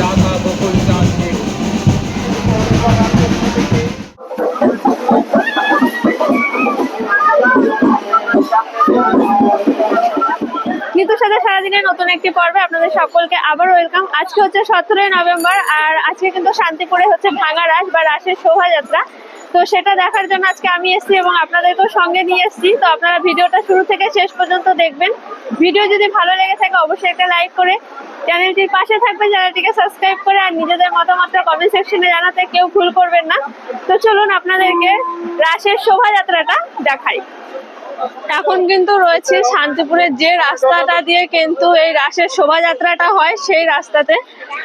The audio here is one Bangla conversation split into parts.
রাধা সাথে সারাদিনের নতুন একটি পর্বে আপনাদের সকলকে আবার ওয়েলকাম আজকে হচ্ছে সতেরোই নভেম্বর, আর আজকে কিন্তু শান্তিপুরে হচ্ছে ভাঙা রাস বা রাসের শোভাযাত্রা। তো সেটা দেখার জন্য আজকে আমি এসেছি এবং আপনাদেরকেও সঙ্গে নিয়ে এসেছি। তো আপনারা ভিডিওটা শুরু থেকে শেষ পর্যন্ত দেখবেন। ভিডিও যদি ভালো লেগে থাকে, অবশ্যই একটা লাইক করে চ্যানেলটির পাশে থাকবে, চ্যানেলটিকে সাবস্ক্রাইব করে আর নিজেদের মতামতটা কমেন্ট সেকশনে জানাতে কেউ ভুল করবেন না। তো চলুন আপনাদেরকে রাসের শোভাযাত্রাটা দেখাই। এখন কিন্তু রয়েছে শান্তিপুরের যে রাস্তাটা দিয়ে কিন্তু এই রাসের শোভাযাত্রাটা হয়, সেই রাস্তাতে।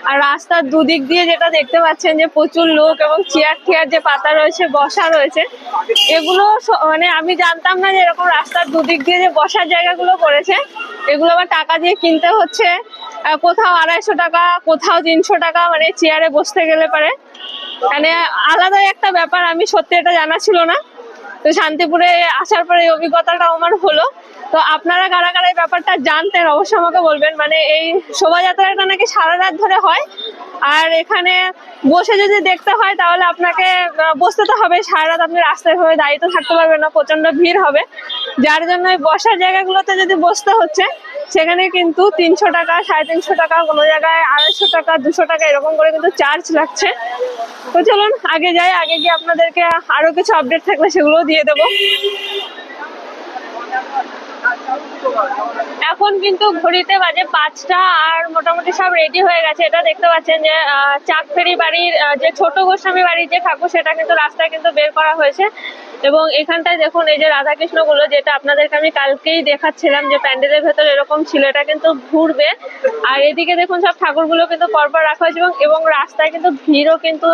আর রাস্তার দুদিক দিয়ে যেটা দেখতে পাচ্ছেন যে প্রচুর লোক এবং চেয়ার টিয়ার যে পাতা রয়েছে, বসা রয়েছে। এগুলো মানে আমি জানতাম না যে এরকম রাস্তার দুদিক দিয়ে যে বসার জায়গাগুলো করেছে। এগুলো আবার টাকা দিয়ে কিনতে হচ্ছে। কোথাও আড়াইশো টাকা, কোথাও তিনশো টাকা মানে চেয়ারে বসতে গেলে পারে। মানে আলাদাই একটা ব্যাপার, আমি সত্যি এটা জানা ছিল না। তো শান্তিপুরে আসার পরে এই অভিজ্ঞতাটা আমার হলো। তো আপনারা কারা কারা এই ব্যাপারটা জানতেন অবশ্যই আমাকে বলবেন। মানে এই শোভাযাত্রাটা নাকি সারা রাত ধরে হয়। আর এখানে বসে যদি দেখতে হয়, তাহলে আপনাকে বসতে তো হবে। সারা রাত আপনি রাস্তায় হয়ে দাঁড়িয়ে তো থাকতে পারবেন না প্রচণ্ড ভিড় হবে। যার জন্য বসার জায়গাগুলোতে যদি বসতে হচ্ছে সেখানে কিন্তু তিনশো টাকা, সাড়ে তিনশো টাকা, কোনো জায়গায় আড়াইশো টাকা, দুশো টাকা, এরকম করে কিন্তু চার্জ লাগছে। তো চলুন, আগে যাই, আগে গিয়ে আপনাদেরকে আরও কিছু আপডেট থাকলে সেগুলোও দিয়ে দেবো। এখন কিন্তু ঘড়িতে বাজে পাঁচটা আর মোটামুটি সব রেডি হয়ে গেছে। এটা দেখতে পাচ্ছেন যে চাকফেরি বাড়ির যে ছোট গোস্বামী বাড়ির যে ঠাকুর, সেটা কিন্তু রাস্তায় কিন্তু বের করা হয়েছে। এবং এখানটায় দেখুন, এই যে রাধাকৃষ্ণগুলো যেটা আপনাদেরকে আমি কালকেই দেখাচ্ছিলাম যে প্যান্ডেলের ভেতর এরকম ছিল, এটা কিন্তু ঘুরবে। আর এদিকে দেখুন, সব ঠাকুরগুলো কিন্তু পরপর রাখা হয়েছে এবং এবং রাস্তায় কিন্তু ভিড়ও কিন্তু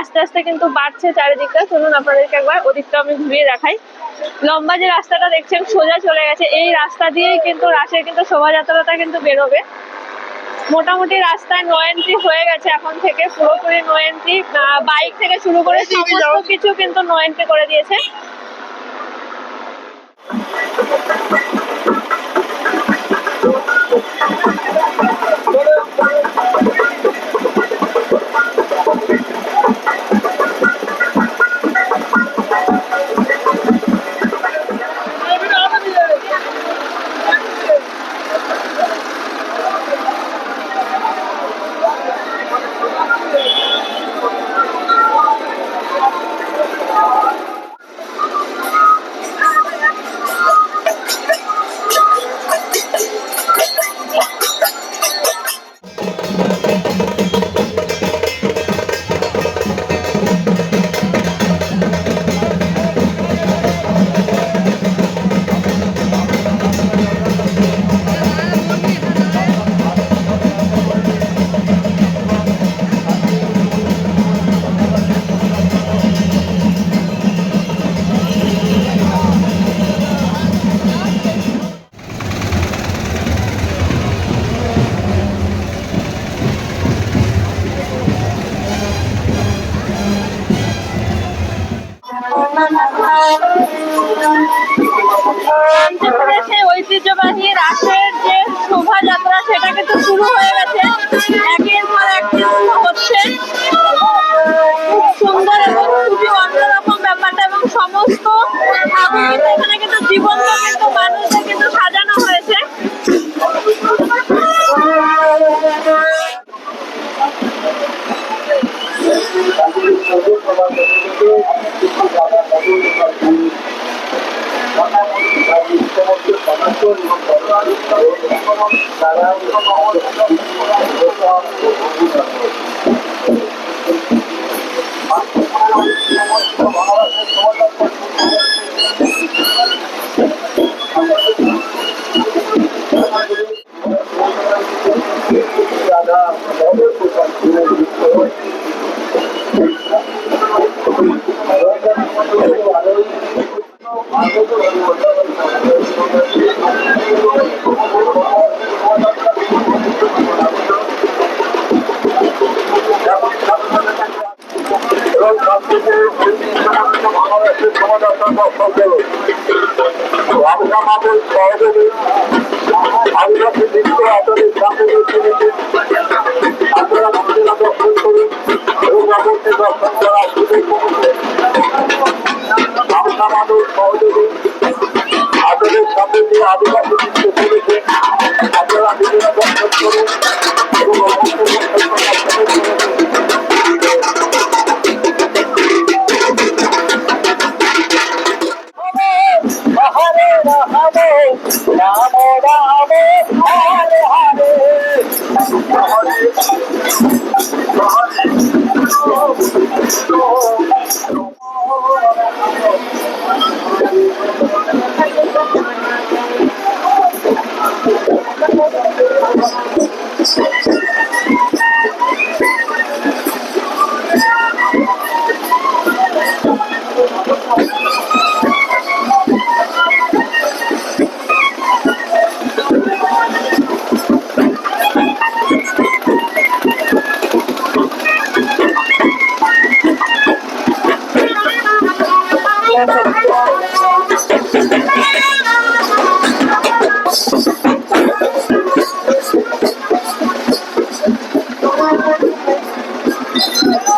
আস্তে আস্তে কিন্তু বাড়ছে চারিদিকটা। চলুন আপনাদেরকে একবার ওদিকটা আমি ঘুরিয়ে দেখাই। লম্বা যে রাস্তাটা দেখছেন, সোজা চলে গেছে। এই রাস্তা দিয়েই কিন্তু রাসের কিন্তু শোভাযাত্রাটা কিন্তু বেরোবে। মোটামুটি রাস্তায় নো এন্ট্রি হয়ে গেছে এখন থেকে পুরোপুরি নো এন্ট্রি বাইক থেকে শুরু করে সমস্ত কিছু কিন্তু নো এন্ট্রি করে দিয়েছে। ঐতিহ্যবাহী রাসের যে শোভাযাত্রা সেটা কিন্তু শুরু হয়ে এবং 나보다 Thank you.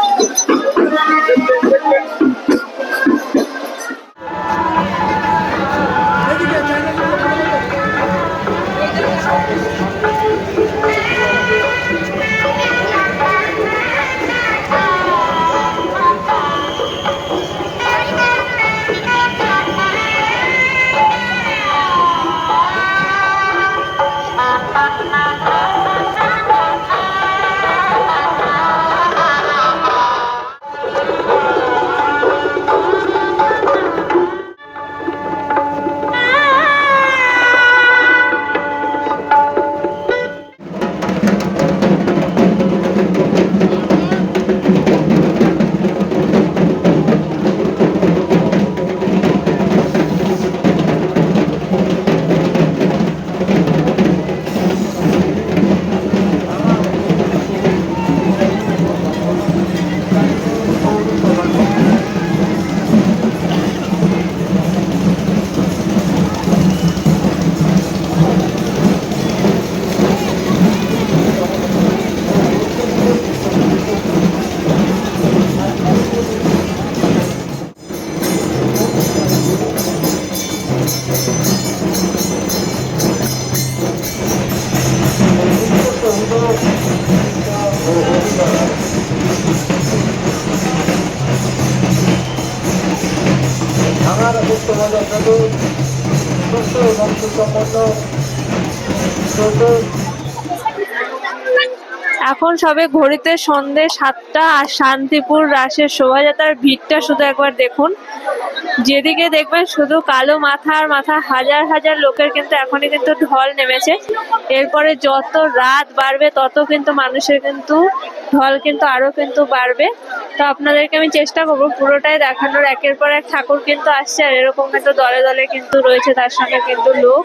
সবে ঘড়িতে সন্ধে সাতটা আর শান্তিপুর রাসের শোভাযাত্রার ভিড়টা শুধু একবার দেখুন। যেদিকে দেখবেন শুধু কালো মাথা আর মাথা, হাজার হাজার লোকের কিন্তু এখনই কিন্তু ঢল নেমেছে। এরপরে যত রাত বাড়বে, তত কিন্তু মানুষের কিন্তু ঢল কিন্তু আরও কিন্তু বাড়বে। তো আপনাদেরকে আমি চেষ্টা করব পুরোটাই দেখানোর। একের পর এক ঠাকুর কিন্তু আসছে আর এরকম কিন্তু দলে দলে কিন্তু রয়েছে তার সঙ্গে কিন্তু লোক।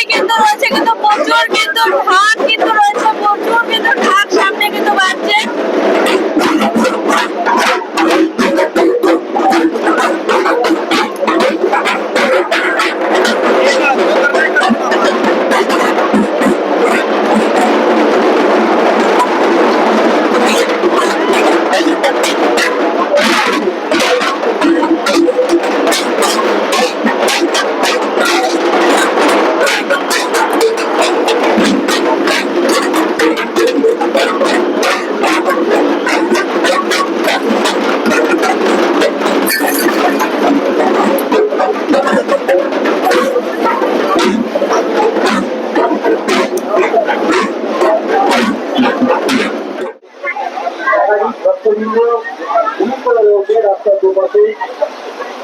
রাস্তার দুপাশে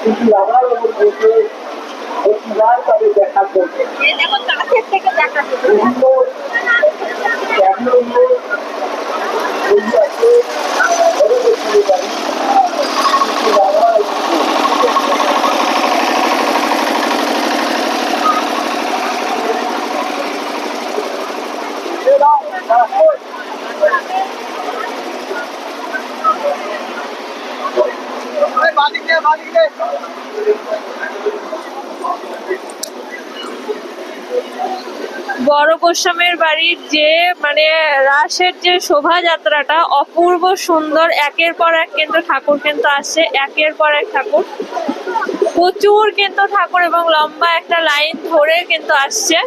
কিন্তু আমার মধ্যে প্রতিবার তাদের দেখা করবে দেখা বিভিন্ন আছে গোস্বামীর বাড়ির যে মানে রাসের যে শোভাযাত্রাটা, অপূর্ব সুন্দর, একের পর এক কিন্তু ঠাকুর কিন্তু আসছে, একের পর এক ঠাকুর। প্রচুর কিন্তু ঠাকুর এবং লম্বা একটা লাইন ধরে কিন্তু আসছে।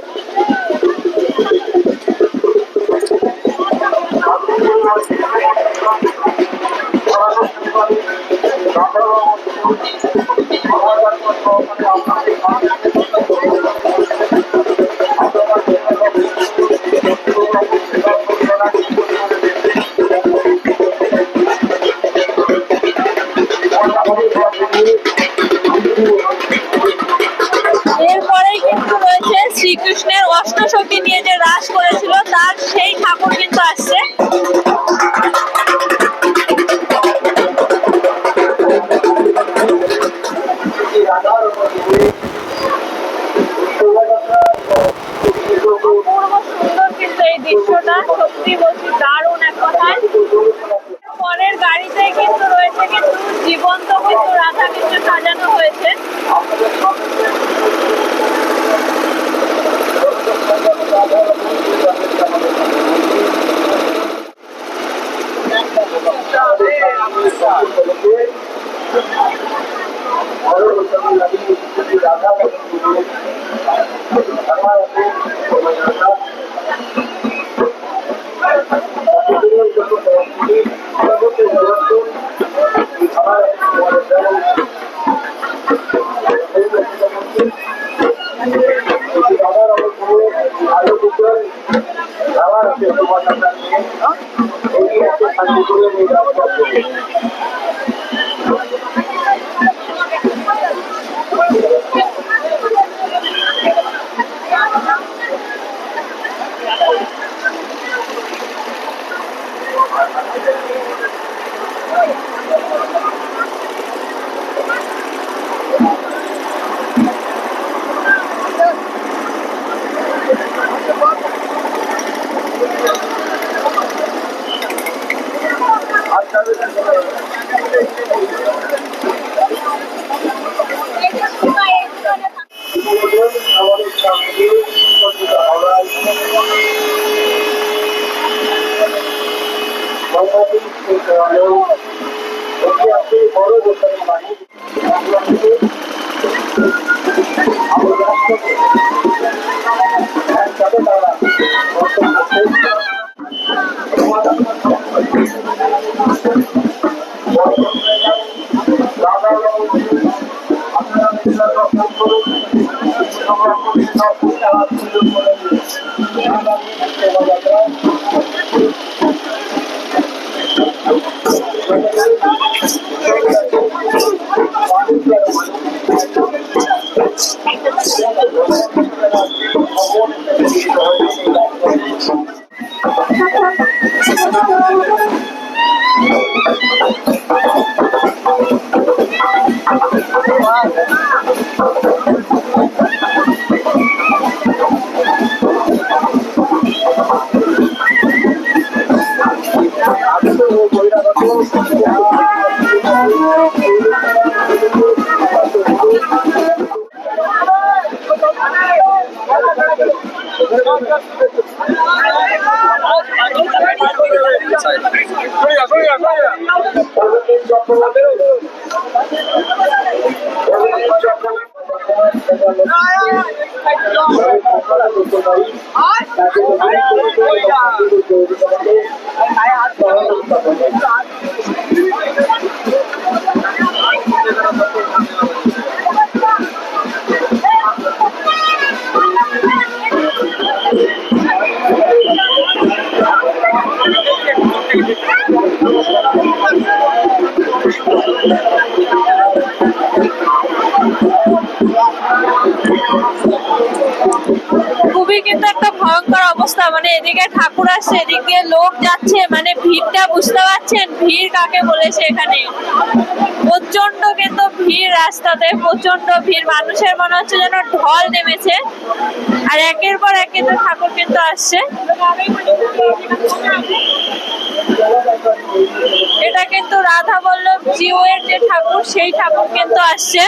Oh, my God. করুন সংরক্ষণ সব এদিকে ঠাকুর আসছে, এদিকে লোক যাচ্ছে মানে ভিড়টা বুঝতে পারছেন? ভিড় কাকে বলেছে এখানে? প্রচণ্ড কিন্তু ভিড় রাস্তাতে প্রচণ্ড ভিড়। মানুষের মনে হচ্ছে যেন ঢল নেমেছে। আর একের পর এক কিন্তু ঠাকুর কিন্তু আসছে। এটা কিন্তু রাধা বল্লভ জিওয়ের যে ঠাকুর, সেই ঠাকুর কিন্তু আসছে।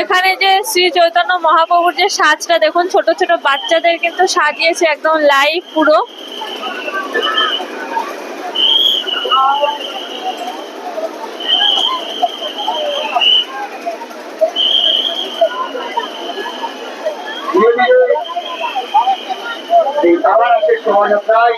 এখানে যে শ্রী চৈতন্য মহাপ্রভুর যে সাজটা, দেখুন ছোট ছোট বাচ্চাদের কিন্তু সাজিয়েছে একদম লাইভ পুরো। এই আবার আছে শোভাযাত্রায়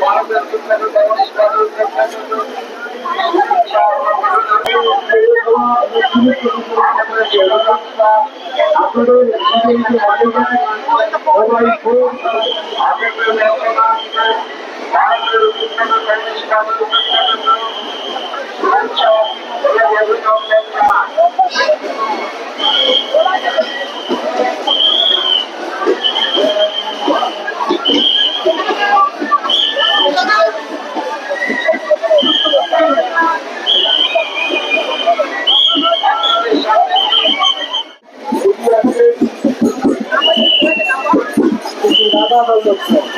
ভারতের শিক্ষাকে ব্যবস্থা এটি উপলক্ষে শোভাযাত্রা আপনাদের মোবাইল ফোন dado el.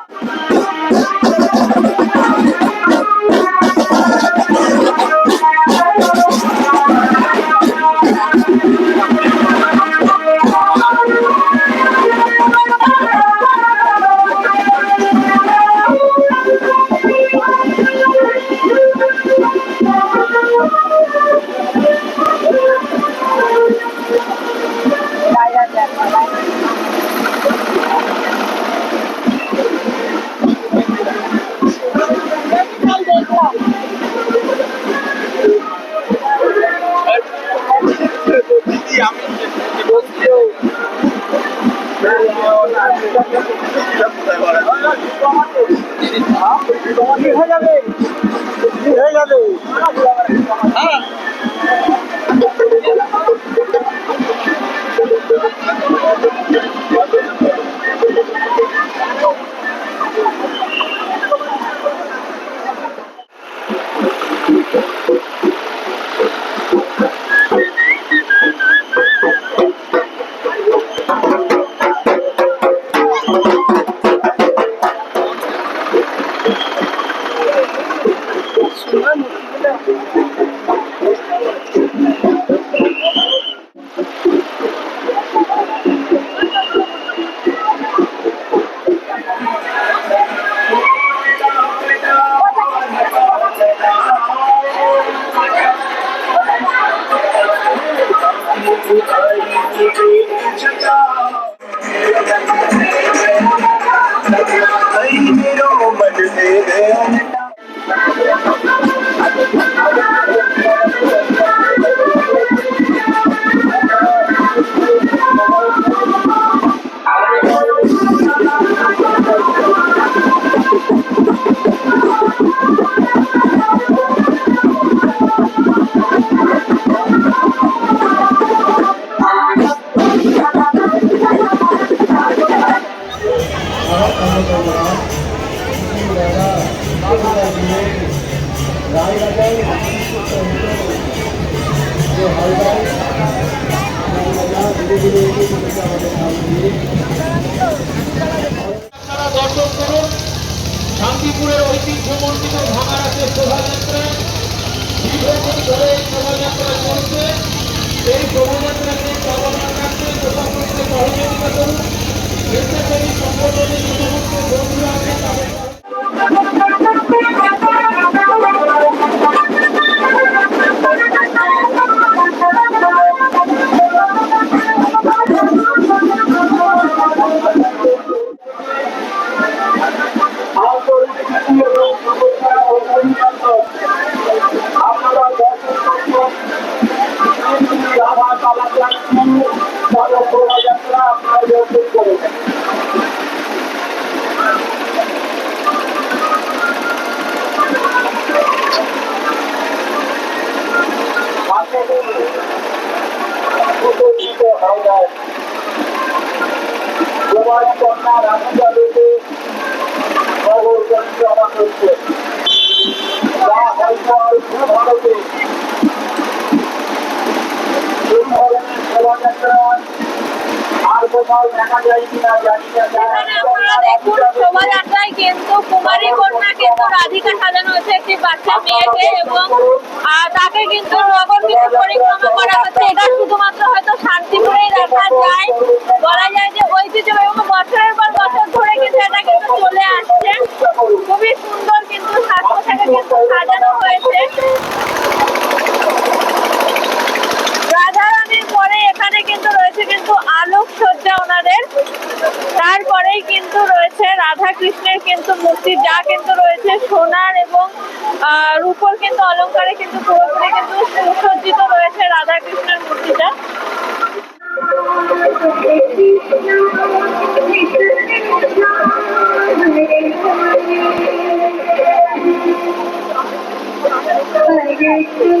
আবার শুক্রবার হয়ে যাবে হয়ে যাবে ধীরে full color. ঐতিহ্যমণ্ডিত ভাঙারাতে শোভাযাত্রা, দীর্ঘদিন ধরে এই শোভাযাত্রা চলছে। এই শোভাযাত্রাকে চলমান রাখতে সহযোগিতা করুন। স্বেচ্ছাসেবী সংগঠনের সমস্ত বন্ধুরা আছে, তাদের জমা করছে যা হয়তো আর ভারতে শোভাযাত্রা আর কোথাও দেখা কিন্তু কুমারী কন্যা কিন্তু রাধিকা সাজানো হয়েছে একটি বাচ্চা মেয়েকে এবং তাকে কিন্তু নগর পরিক্রমা করা হচ্ছে। এটা শুধুমাত্র হয়তো শান্তিপুরেই দেখা যায়। বলা যায় যে ঐতিহ্য বছরের পর বছর ধরে কিন্তু এটা কিন্তু চলে আসছে। খুবই সুন্দর কিন্তু সাজানো হয়েছে। এখানে কিন্তু রয়েছে কিন্তু আলোক সজ্জা ওনাদের। তারপরেই কিন্তু রয়েছে রাধা কৃষ্ণের কিন্তু মূর্তি যা কিন্তু রয়েছে সোনার এবং রূপোর কিন্তু অলংকারে কিন্তু পুরোপুরি কিন্তু সুসজ্জিত রয়েছে রাধা কৃষ্ণের মূর্তিটা। Hare Krishna,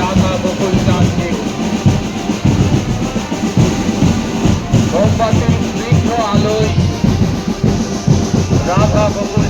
রাধা বকুল চাঁদকে। মোমবাতির স্নিগ্ধ আলোয় রাধা বকুল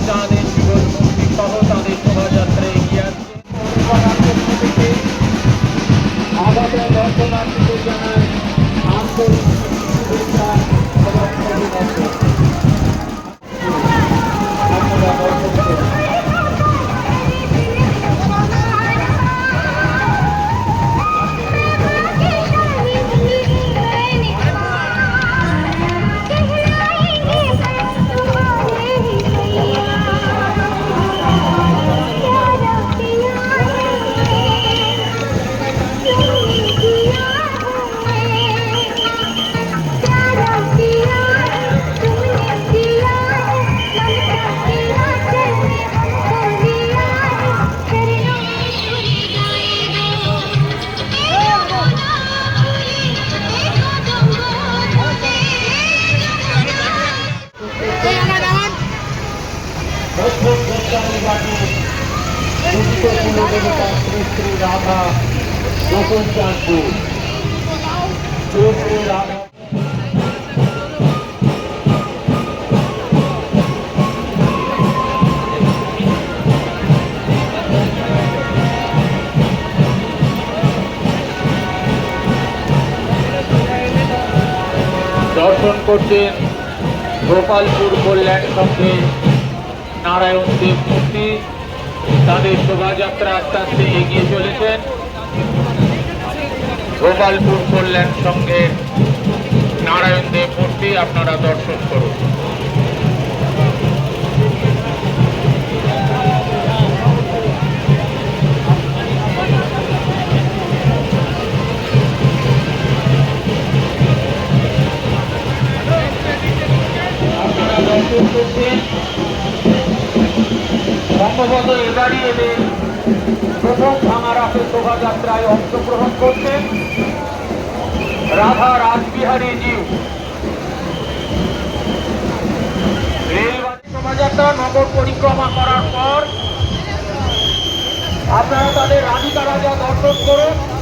চাঁদপুর শ্রী শ্রী রাধা দর্শন করছেন গোপালপুর কল্যাণ সঙ্গে নারায়ণ দেব। মূর্তি তাদের শোভাযাত্রা আস্তে আস্তে এগিয়ে চলেছেন। গোপালপুর কল্যাণ সঙ্গে নারায়ণ দেব মূর্তি আপনারা দর্শন করুন। সম্ভবত এবারই এদের প্রথম ভাঙারাতে শোভাযাত্রায় অংশগ্রহণ করছেন রাধা জিউ রেলবাড়ি শোভাযাত্রা নগর পরিক্রমা করার পর আপনারা তাদের রাধিকা রাজা দর্শন করুন।